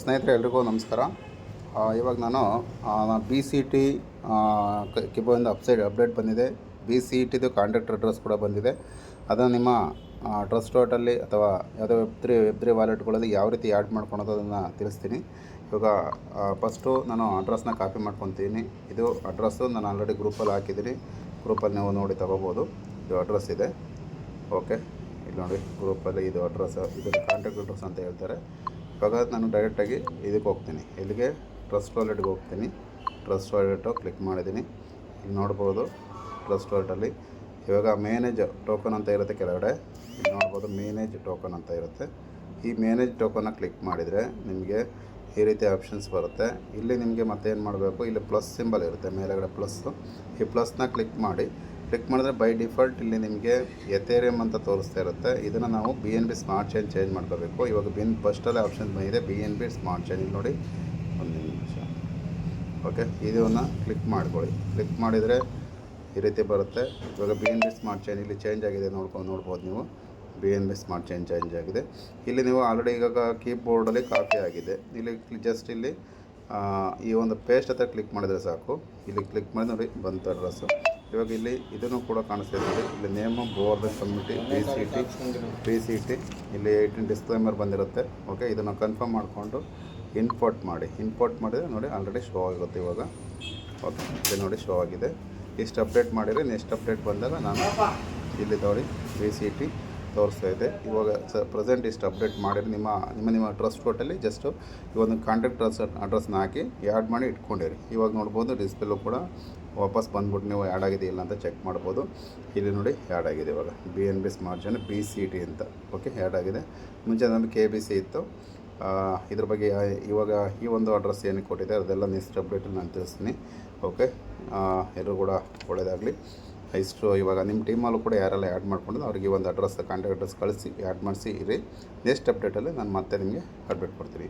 ಸ್ನೇಹಿತರೆ ಎಲ್ರಿಗೂ ನಮಸ್ಕಾರ. ಇವಾಗ ನಾನು ಬಿ ಸಿ ಟಿ ಕಿಬೋಯಿಂದ ಅಪ್ಸೈಡ್ ಅಪ್ಡೇಟ್ ಬಂದಿದೆ. ಬಿ ಸಿ ಟಿದು ಕಾಂಟ್ಯಾಕ್ಟ್ ಅಡ್ರೆಸ್ ಕೂಡ ಬಂದಿದೆ. ಅದನ್ನು ನಿಮ್ಮ ಟ್ರಸ್ಟ್ ಡಾಟಲ್ಲಿ ಅಥವಾ ಯಾವುದೋ ವೆಬ್ ತ್ರೀ ವೆಬ್ ತ್ರೀ ವ್ಯಾಲೆಟ್ಗಳಲ್ಲಿ ಯಾವ ರೀತಿ ಆ್ಯಡ್ ಮಾಡ್ಕೊಳೋದು ಅದನ್ನು ತಿಳಿಸ್ತೀನಿ. ಇವಾಗ ಫಸ್ಟು ನಾನು ಅಡ್ರೆಸ್ನ ಕಾಪಿ ಮಾಡ್ಕೊತೀನಿ. ಇದು ಅಡ್ರೆಸ್ಸು ನಾನು ಆಲ್ರೆಡಿ ಗ್ರೂಪಲ್ಲಿ ಹಾಕಿದ್ದೀನಿ. ಗ್ರೂಪಲ್ಲಿ ನೀವು ನೋಡಿ ತಗೋಬೋದು. ಇದು ಅಡ್ರೆಸ್ ಇದೆ. ಓಕೆ ಇಲ್ಲಿ ನೋಡಿ ಗ್ರೂಪಲ್ಲಿ ಇದು ಅಡ್ರೆಸ್ ಇದು ಕಾಂಟ್ಯಾಕ್ಟ್ ಅಡ್ರೆಸ್ ಅಂತ ಹೇಳ್ತಾರೆ. ಇವಾಗ ನಾನು ಡೈರೆಕ್ಟಾಗಿ ಇದಕ್ಕೆ ಹೋಗ್ತೀನಿ. ಇಲ್ಲಿಗೆ ಟ್ರಸ್ಟ್ ವಾಲೆಟ್ಗೆ ಹೋಗ್ತೀನಿ. ಟ್ರಸ್ಟ್ ವಾಲೆಟು ಕ್ಲಿಕ್ ಮಾಡಿದ್ದೀನಿ. ಇಲ್ಲಿ ನೋಡ್ಬೋದು ಟ್ರಸ್ಟ್ ವಾಲೆಟಲ್ಲಿ ಇವಾಗ ಮೇನೇಜ್ ಟೋಕನ್ ಅಂತ ಇರುತ್ತೆ ಕೆಳಗಡೆ. ನೋಡ್ಬೋದು ಮೇನೇಜ್ ಟೋಕನ್ ಅಂತ ಇರುತ್ತೆ. ಈ ಮೇನೇಜ್ ಟೋಕನ್ನ ಕ್ಲಿಕ್ ಮಾಡಿದರೆ ನಿಮಗೆ ಈ ರೀತಿ ಆಪ್ಷನ್ಸ್ ಬರುತ್ತೆ. ಇಲ್ಲಿ ನಿಮಗೆ ಮತ್ತೆ ಏನು ಮಾಡಬೇಕು? ಇಲ್ಲಿ ಪ್ಲಸ್ ಸಿಂಬಲ್ ಇರುತ್ತೆ. ಮೇಲೆಗಡೆ ಪ್ಲಸ್ಸು ಈ ಪ್ಲಸ್ನ ಕ್ಲಿಕ್ ಮಾಡಿ ಕ್ಲಿಕ್ ಮಾಡಿದ್ರೆ ಬೈ ಡಿಫಾಲ್ಟ್ ಇಲ್ಲಿ ನಿಮಗೆ ಎಥೇರಿಯಮ್ ಅಂತ ತೋರಿಸ್ತಾ ಇರುತ್ತೆ. ಇದನ್ನು ನಾವು B N B smart chain change ಮಾಡ್ಕೋಬೇಕು. ಇವಾಗ ಬಿನ್ ಫಸ್ಟಲ್ಲೇ ಆಪ್ಷನ್ ಬಂದಿದೆ. B N B smart chain ನೋಡಿ. ಒಂದು ನಿಮಿಷ. ಓಕೆ ಇದನ್ನು ಕ್ಲಿಕ್ ಮಾಡ್ಕೊಳ್ಳಿ. ಕ್ಲಿಕ್ ಮಾಡಿದರೆ ಈ ರೀತಿ ಬರುತ್ತೆ. ಇವಾಗ B N B smart chain ಇಲ್ಲಿ ಚೇಂಜ್ ಆಗಿದೆ ನೋಡ್ಕೊಂಡು ನೋಡ್ಬೋದು ನೀವು. B N B smart chain change ಆಗಿದೆ. ಇಲ್ಲಿ ನೀವು ಆಲ್ರೆಡಿ ಇವಾಗ ಕೀಬೋರ್ಡಲ್ಲಿ ಕಾಪಿ ಆಗಿದೆ. ಇಲ್ಲಿ ಜಸ್ಟ್ ಇಲ್ಲಿ ಈ ಒಂದು ಪೇಸ್ಟ್ ಹತ್ರ ಕ್ಲಿಕ್ ಮಾಡಿದರೆ ಸಾಕು. ಇಲ್ಲಿ ಕ್ಲಿಕ್ ಮಾಡಿ ನೋಡಿ, ಬಂತು ಅಡ್ರೆಸ್ಸು ಇವಾಗ ಇಲ್ಲಿ ಇದನ್ನು ಕೂಡ ಕಾಣಿಸ್ತಿದೆ ನೋಡಿ ಇಲ್ಲಿ name board community B C T B C T ಇಲ್ಲಿ ಏಯ್ಟೀನ್ ಡಿಸ್ಕ್ಲೈಮರ್ ಬಂದಿರುತ್ತೆ. ಓಕೆ ಇದನ್ನು ಕನ್ಫರ್ಮ್ ಮಾಡಿಕೊಂಡು ಇನ್ಪೋರ್ಟ್ ಮಾಡಿ. ಇನ್ಪೋರ್ಟ್ ಮಾಡಿದರೆ ನೋಡಿ ಆಲ್ರೆಡಿ ಶೋ ಆಗುತ್ತೆ ಇವಾಗ. ಓಕೆ ಇಲ್ಲಿ ನೋಡಿ ಶೋ ಆಗಿದೆ. ಇಷ್ಟು ಅಪ್ಡೇಟ್ ಮಾಡಿದರೆ ನೆಕ್ಸ್ಟ್ ಅಪ್ಡೇಟ್ ಬಂದಾಗ ನಾನು ಇಲ್ಲಿ ನೋಡಿ ಬಿ ಸಿ ಟಿ ತೋರಿಸ್ತಾ ಇದೆ. ಇವಾಗ ಸ ಪ್ರೆಸೆಂಟ್ ಇಷ್ಟು ಅಪ್ಡೇಟ್ ಮಾಡಿರಿ ನಿಮ್ಮ ನಿಮ್ಮ ನಿಮ್ಮ ಟ್ರಸ್ಟ್ ಫೋಟೋಲ್ಲಿ ಜಸ್ಟು ಈ ಒಂದು ಕಾಂಟ್ಯಾಕ್ಟ್ ಅಡ್ರೆಸ್ ಅಡ್ರೆಸ್ನ ಹಾಕಿ ಆ್ಯಡ್ ಮಾಡಿ ಇಟ್ಕೊಂಡಿರಿ. ಇವಾಗ ನೋಡ್ಬೋದು ಡಿಸ್ಪ್ಲೇಲೂ ಕೂಡ ವಾಪಸ್ ಬಂದ್ಬಿಟ್ಟು ನೀವು ಆ್ಯಡ್ ಆಗಿದೆ ಇಲ್ಲ ಅಂತ ಚೆಕ್ ಮಾಡ್ಬೋದು. ಇಲ್ಲಿ ನೋಡಿ ಆ್ಯಡ್ ಆಗಿದೆ ಇವಾಗ. ಬಿ ಎನ್ ಬಿ ಸ್ಮಾರ್ಟ್ ಜನ ಬಿ ಸಿ ಟಿ ಅಂತ. ಓಕೆ ಆ್ಯಡ್ ಆಗಿದೆ. ಮುಂಚೆ ನಮಗೆ ಕೆ ಬಿ ಸಿ ಇತ್ತು. ಇದ್ರ ಬಗ್ಗೆ ಇವಾಗ ಈ ಒಂದು ಅಡ್ರೆಸ್ ಏನಕ್ಕೆ ಕೊಟ್ಟಿದೆ, ಅದೆಲ್ಲ ನೆಕ್ಸ್ಟ್ ಅಪ್ಡೇಟಲ್ಲಿ ನಾನು ತಿಳಿಸ್ತೀನಿ. ಓಕೆ ಎಲ್ಲರೂ ಕೂಡ ಒಳ್ಳೆಯದಾಗಲಿ ಇಷ್ಟು ಇವಾಗ ನಿಮ್ಮ ಟೀಮಲ್ಲೂ ಕೂಡ ಯಾರೆಲ್ಲ ಆ್ಯಡ್ ಮಾಡ್ಕೊಂಡು ಅವ್ರಿಗೆ ಒಂದು ಅಡ್ರೆಸ್ ಕಾಂಟ್ಯಾಕ್ಟ್ ಅಡ್ರೆಸ್ ಕಳಿಸಿ ಆ್ಯಡ್ ಮಾಡಿಸಿ ಇರಿ. ನೆಕ್ಸ್ಟ್ ಅಪ್ಡೇಟಲ್ಲಿ ನಾನು ಮತ್ತೆ ನಿಮಗೆ ಅಪ್ಡೇಟ್ ಕೊಡ್ತೀನಿ.